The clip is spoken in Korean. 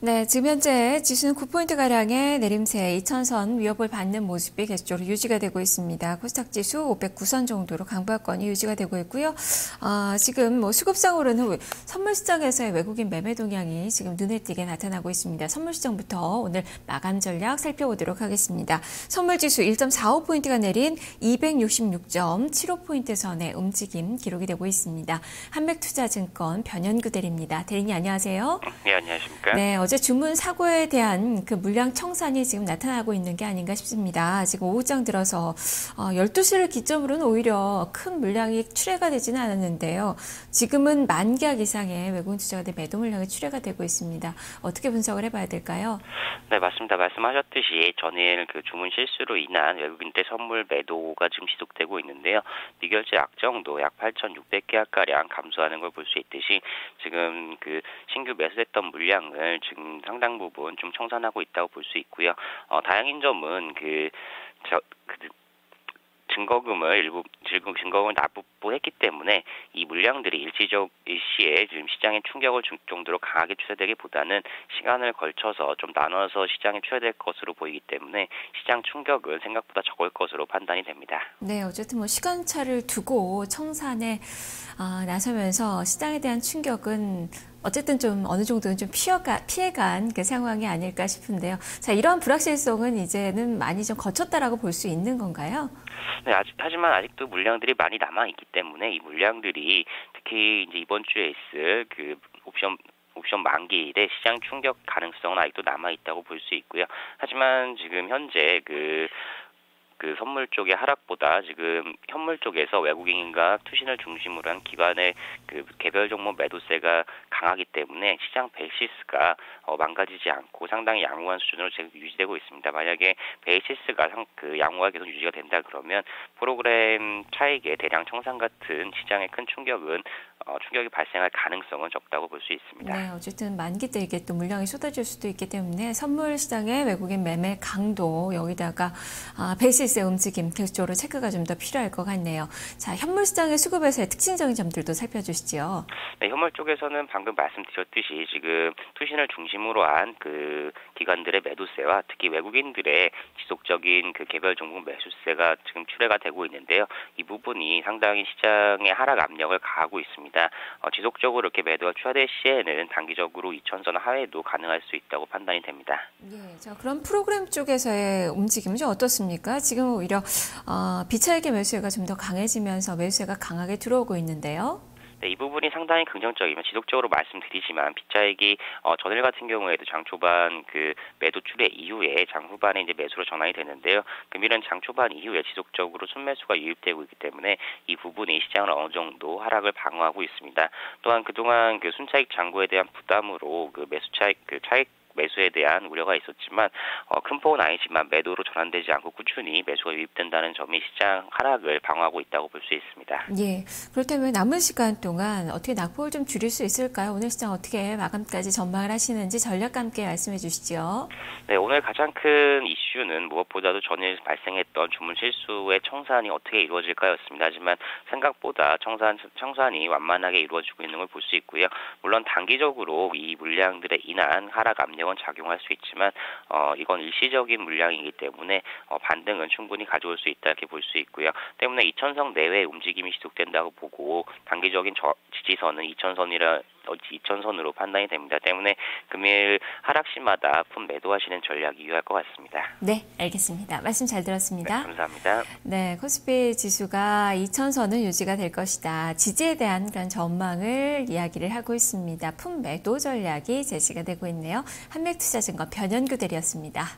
네, 지금 현재 지수는 9포인트가량의 내림세 2천선 위협을 받는 모습이 계속적으로 유지가 되고 있습니다. 코스닥 지수 509선 정도로 강보권이 유지가 되고 있고요. 아, 지금 뭐 수급상으로는 선물 시장에서의 외국인 매매 동향이 지금 눈에 띄게 나타나고 있습니다. 선물 시장부터 오늘 마감 전략 살펴보도록 하겠습니다. 선물 지수 1.45포인트가 내린 266.75포인트 선의 움직임 기록이 되고 있습니다. 한백투자증권 변현구 대리입니다. 대리님 안녕하세요. 네, 안녕하십니까? 네, 어제 주문 사고에 대한 그 물량 청산이 지금 나타나고 있는 게 아닌가 싶습니다. 지금 오후장 들어서 12시를 어, 기점으로는 오히려 큰 물량이 출회가 되지는 않았는데요. 지금은 만 계약 이상의 외국인 투자가들 매도 물량이 출회가 되고 있습니다. 어떻게 분석을 해봐야 될까요? 네, 맞습니다. 말씀하셨듯이 전일 그 주문 실수로 인한 외국인들 선물 매도가 지금 지속되고 있는데요. 미결제 약정도 약 8,600계약가량 감소하는 걸 볼 수 있듯이 지금 그 신규 매수했던 물량을 지금 음, 상당 부분 좀 청산하고 있다고 볼 수 있고요. 어, 다행인 점은 그, 저, 그 증거금을 일부 증거금을 납부했기 때문에 이 물량들이 일시적 일시에 지금 시장에 충격을 줄 정도로 강하게 추세되기보다는 시간을 걸쳐서 좀 나눠서 시장에 추세될 것으로 보이기 때문에 시장 충격은 생각보다 적을 것으로 판단이 됩니다. 네, 어쨌든 뭐 시간차를 두고 청산에 아, 나서면서 시장에 대한 충격은 어쨌든 좀 어느 정도는 좀 피해가, 피해간 그 상황이 아닐까 싶은데요. 자, 이런 불확실성은 이제는 많이 좀 거쳤다라고 볼 수 있는 건가요? 네, 아직, 하지만 아직도 물 량들이 많이 남아 있기 때문에 이 물량들이 특히 이제 이번 주에 있을 그 옵션 옵션 만기일에 시장 충격 가능성은 아직도 남아 있다고 볼 수 있고요. 하지만 지금 현재 그 그 선물 쪽의 하락보다 지금 현물 쪽에서 외국인과 투신을 중심으로 한 기관의 그 개별 종목 매도세가 강하기 때문에 시장 베이시스가 어, 망가지지 않고 상당히 양호한 수준으로 지금 유지되고 있습니다. 만약에 베이시스가 상, 그 양호가 계속 유지가 된다 그러면 프로그램 차익의 대량 청산 같은 시장의 큰 충격은 어, 충격이 발생할 가능성은 적다고 볼 수 있습니다. 네, 어쨌든 만기 때 이게 또 물량이 쏟아질 수도 있기 때문에 선물 시장의 외국인 매매 강도 여기다가 아, 베이시스의 움직임 계속적으로 체크가 좀 더 필요할 것 같네요. 자, 현물 시장의 수급에서의 특징적인 점들도 살펴주시죠. 네, 현물 쪽에서는 방금 말씀드렸듯이 지금 투신을 중심으로 한 그 기관들의 매도세와 특히 외국인들의 지속 적인 그 개별 종목 매수세가 지금 출회가 되고 있는데요. 이 부분이 상당히 시장의 하락 압력을 가하고. 있습니다. 어, 지속적으로 이렇게 매도가 추가될 시에는 단기적으로 2천선 하회도 가능할 수 있다고 판단이 됩니다. 예, 자 그럼 프로그램 쪽에서의 움직임은 좀 어떻습니까? 지금 오히려 어, 비차익의 매수세가 좀 더 강해지면서 매수세가 강하게 들어오고 있는데요. 네, 이 부분이 상당히 긍정적이면 지속적으로 말씀드리지만 빗자익이 어, 전일 같은 경우에도 장 초반 그 매도 출회 이후에 장 후반에 이제 매수로 전환이 되는데요. 금일은 장 초반 이후에 지속적으로 순매수가 유입되고 있기 때문에 이 부분이 시장을 어느 정도 하락을 방어하고 있습니다. 또한 그동안 그 순차익 장고에 대한 부담으로 그 매수 차익 그 차익 매수에 대한 우려가 있었지만 어, 큰 폭은 아니지만 매도로 전환되지 않고 꾸준히 매수가 유입된다는 점이 시장 하락을 방어하고 있다고 볼 수 있습니다. 예. 그렇다면 남은 시간 동안 어떻게 낙폭을 좀 줄일 수 있을까요? 오늘 시장 어떻게 마감까지 전망을 하시는지 전략과 함께 말씀해 주시죠. 네, 오늘 가장 큰 이슈 는 무엇보다도 전일 발생했던 주문 실수의 청산이 어떻게 이루어질까였습니다. 하지만 생각보다 청산 청산이 완만하게 이루어지고 있는 걸 볼 수 있고요. 물론 단기적으로 이 물량들에 인한 하락 압력 영향은 작용할 수 있지만 어, 이건 일시적인 물량이기 때문에 어, 반등은 충분히 가져올 수 있다 이렇게 볼 수 있고요. 때문에 2천선 내외 움직임이 지속된다고 보고 단기적인 저, 지지선은 2천선이라 2천선으로 판단이 됩니다. 때문에 금일 하락시마다 품 매도하시는 전략이 유효할 것 같습니다. 네, 알겠습니다. 말씀 잘 들었습니다. 네, 감사합니다. 네, 코스피 지수가 2천선은 유지가 될 것이다. 지지에 대한 그런 전망을 이야기를 하고 있습니다. 품 매도 전략이 제시가 되고 있네요. 한맥투자증권 변현규 대리 였습니다.